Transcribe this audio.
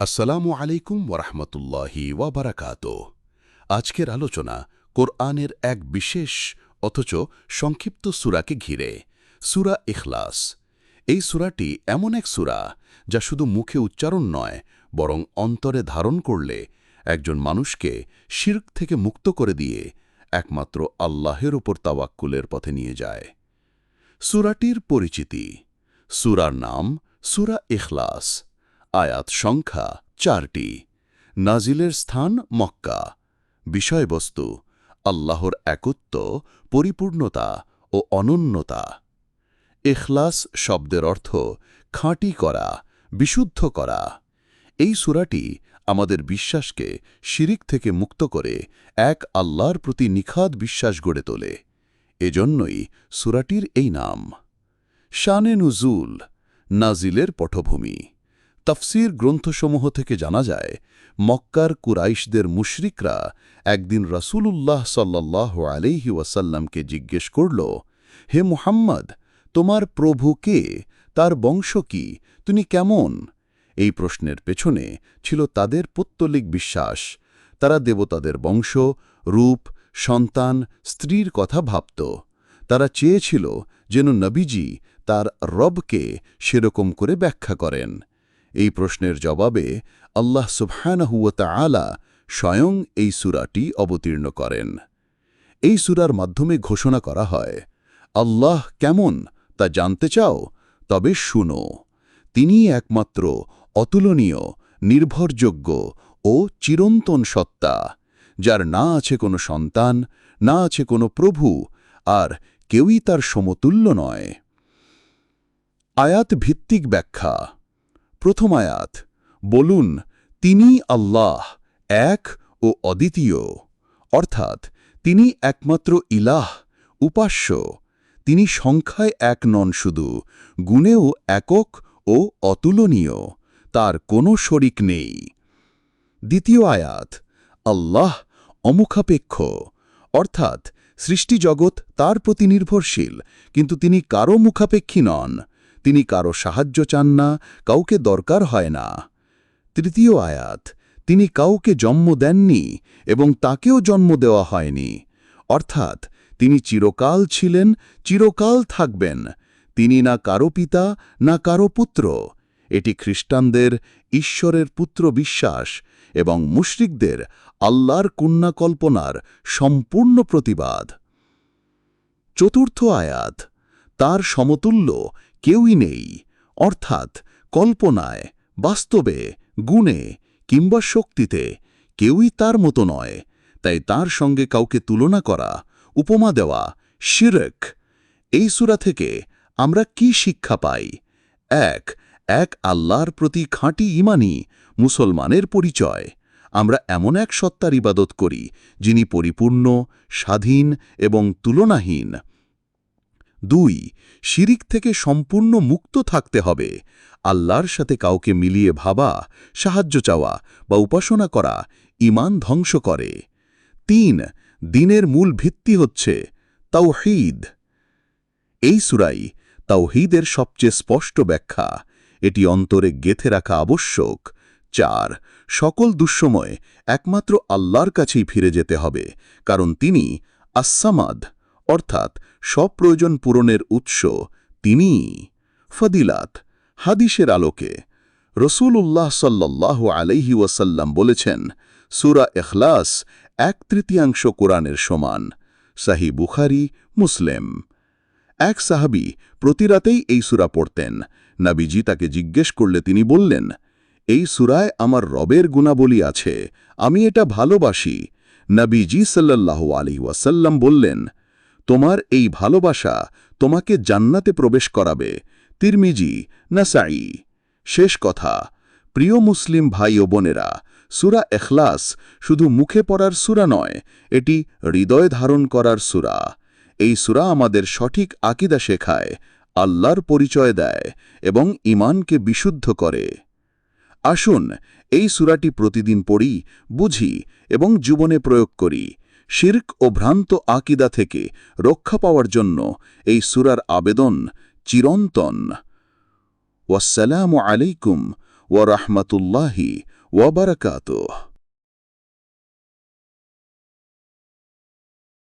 আসসালামু আলাইকুম ওরহমতুল্লাহি ওয়াবারাকাত আজকের আলোচনা কোরআনের এক বিশেষ, অথচ সংক্ষিপ্ত সুরাকে ঘিরে, সুরা ইখলাস। এই সুরাটি এমন এক সুরা যা শুধু মুখে উচ্চারণ নয়, বরং অন্তরে ধারণ করলে একজন মানুষকে শির্ক থেকে মুক্ত করে দিয়ে একমাত্র আল্লাহের ওপর তাওয়াক্কুলের পথে নিয়ে যায়। সুরাটির পরিচিতি, সুরার নাম সুরা ইখলাস। আয়াত সংখ্যা চারটি। নাজিলের স্থান মক্কা। বিষয়বস্তু, আল্লাহর একত্ব, পরিপূর্ণতা ও অনন্যতা। এখলাস শব্দের অর্থ খাঁটি করা, বিশুদ্ধ করা। এই সুরাটি আমাদের বিশ্বাসকে শিরিক থেকে মুক্ত করে এক আল্লাহর প্রতি নিখাদ বিশ্বাস গড়ে তোলে। এজন্যই সুরাটির এই নাম। শানে নুজুল, নাজিলের পটভূমি। তফসির গ্রন্থসমূহ থেকে জানা যায়, মক্কার কুরাইশদের মুশরিকরা একদিন রসুলুল্লাহ সাল্লাহ আলিহি ওয়াসাল্লামকে জিজ্ঞেস করল, হে মুহাম্মদ, তোমার প্রভু কে? তার বংশ কি? তুমি কেমন? এই প্রশ্নের পেছনে ছিল তাদের পত্তলিক বিশ্বাস। তারা দেবতাদের বংশ, রূপ, সন্তান, স্ত্রীর কথা ভাবত। তারা চেয়েছিল যেন নবীজি তার রবকে সেরকম করে ব্যাখ্যা করেন। এই প্রশ্নের জবাবে আল্লাহ সুবহানাহুয়া আলা স্বয়ং এই সুরাটি অবতীর্ণ করেন। এই সুরার মাধ্যমে ঘোষণা করা হয়, আল্লাহ কেমন তা জানতে চাও, তবে শুনো। তিনি একমাত্র অতুলনীয়, নির্ভরযোগ্য ও চিরন্তন সত্তা, যার না আছে কোনো সন্তান, না আছে কোনো প্রভু, আর কেউই তার সমতুল্য নয়। আয়াত ভিত্তিক ব্যাখ্যা প্রথম আয়াত। বলুন তিনি আল্লাহ, এক ও অদ্বিতীয়। অর্থাৎ, তিনি একমাত্র ইলাহ, উপাস্য। তিনি সংখ্যায় এক নন শুধু, গুণেও একক ও অতুলনীয়। তার কোনো শরিক নেই। দ্বিতীয় আয়াত, আল্লাহ অমুখাপেক্ষ। অর্থাৎ সৃষ্টিজগৎ তার প্রতি নির্ভরশীল, কিন্তু তিনি কারও মুখাপেক্ষী নন। তিনি কারও সাহায্য চান না, কাউকে দরকার হয় না। তৃতীয় আয়াত, তিনি কাউকে জন্ম দেননি এবং তাকেও জন্ম দেওয়া হয়নি। অর্থাৎ, তিনি চিরকাল ছিলেন, চিরকাল থাকবেন। তিনি না কারও পিতা, না কারও পুত্র। এটি খ্রিস্টানদের ঈশ্বরের পুত্র বিশ্বাস এবং মুশরিকদের আল্লাহর কন্যা কল্পনার সম্পূর্ণ প্রতিবাদ। চতুর্থ আয়াত, তার সমতুল্য কেউই নেই। অর্থাৎ কল্পনায়, বাস্তবে, গুণে কিংবা শক্তিতে কেউই তার মতো নয়। তাই তার সঙ্গে কাউকে তুলনা করা, উপমা দেওয়া, শিরক, এই সুরা থেকে আমরা কি শিক্ষা পাই? এক এক আল্লাহর প্রতি খাঁটি ইমানি মুসলমানের পরিচয়। আমরা এমন এক সত্তার ইবাদত করি যিনি পরিপূর্ণ, স্বাধীন এবং তুলনাহীন। দুই, শিরিক থেকে সম্পূর্ণ মুক্ত থাকতে হবে। আল্লাহর সাথে কাউকে মিলিয়ে ভাবা, সাহায্য চাওয়া বা উপাসনা করা ইমান ধ্বংস করে। তিন, দিনের মূল ভিত্তি হচ্ছে তাওহিদ। এই সুরাই তাওহিদের সবচেয়ে স্পষ্ট ব্যাখ্যা। এটি অন্তরে গেথে রাখা আবশ্যক। চার, সকল দুঃসময় একমাত্র আল্লাহর কাছেই ফিরে যেতে হবে, কারণ তিনি আসামাদ অর্থাৎ সব প্রয়োজন পূরণের উৎস তিনি। ফদিলাত, হাদিসের আলোকে রসুল্লাহ সাল্লাহ আলাইহি ওয়াসাল্লাম বলেছেন, সুরা এখলাস এক তৃতীয়াংশ কোরআনের সমান, সাহি বুখারি, মুসলেম। এক সাহাবি প্রতিরাতেই এই সুরা পড়তেন। নাবিজি তাকে জিজ্ঞেস করলে তিনি বললেন, এই সুরায় আমার রবের গুণাবলী আছে, আমি এটা ভালোবাসি। নবীজি সাল্লাহ আলী ওয়াসাল্লাম বললেন তোমার এই ভালোবাসা তোমাকে জান্নাতে প্রবেশ করাবে। তিরমিজি নাসাই শেষ কথা, প্রিয় মুসলিম ভাই ও বোনেরা, সুরা এখলাস শুধু মুখে পড়ার সুরা নয়, এটি হৃদয় ধারণ করার সুরা। এই সুরা আমাদের সঠিক আকিদা শেখায়, আল্লাহর পরিচয় দেয় এবং ইমানকে বিশুদ্ধ করে। আসুন, এই সুরাটি প্রতিদিন পড়ি, বুঝি এবং জীবনে প্রয়োগ করি। শির্ক ও ভ্রান্ত আকিদা থেকে রক্ষা পাওয়ার জন্য এই সুরার আবেদন চিরন্তন। ওয়াসালামু আলাইকুম ওয়া রাহমাতুল্লাহি ওয়া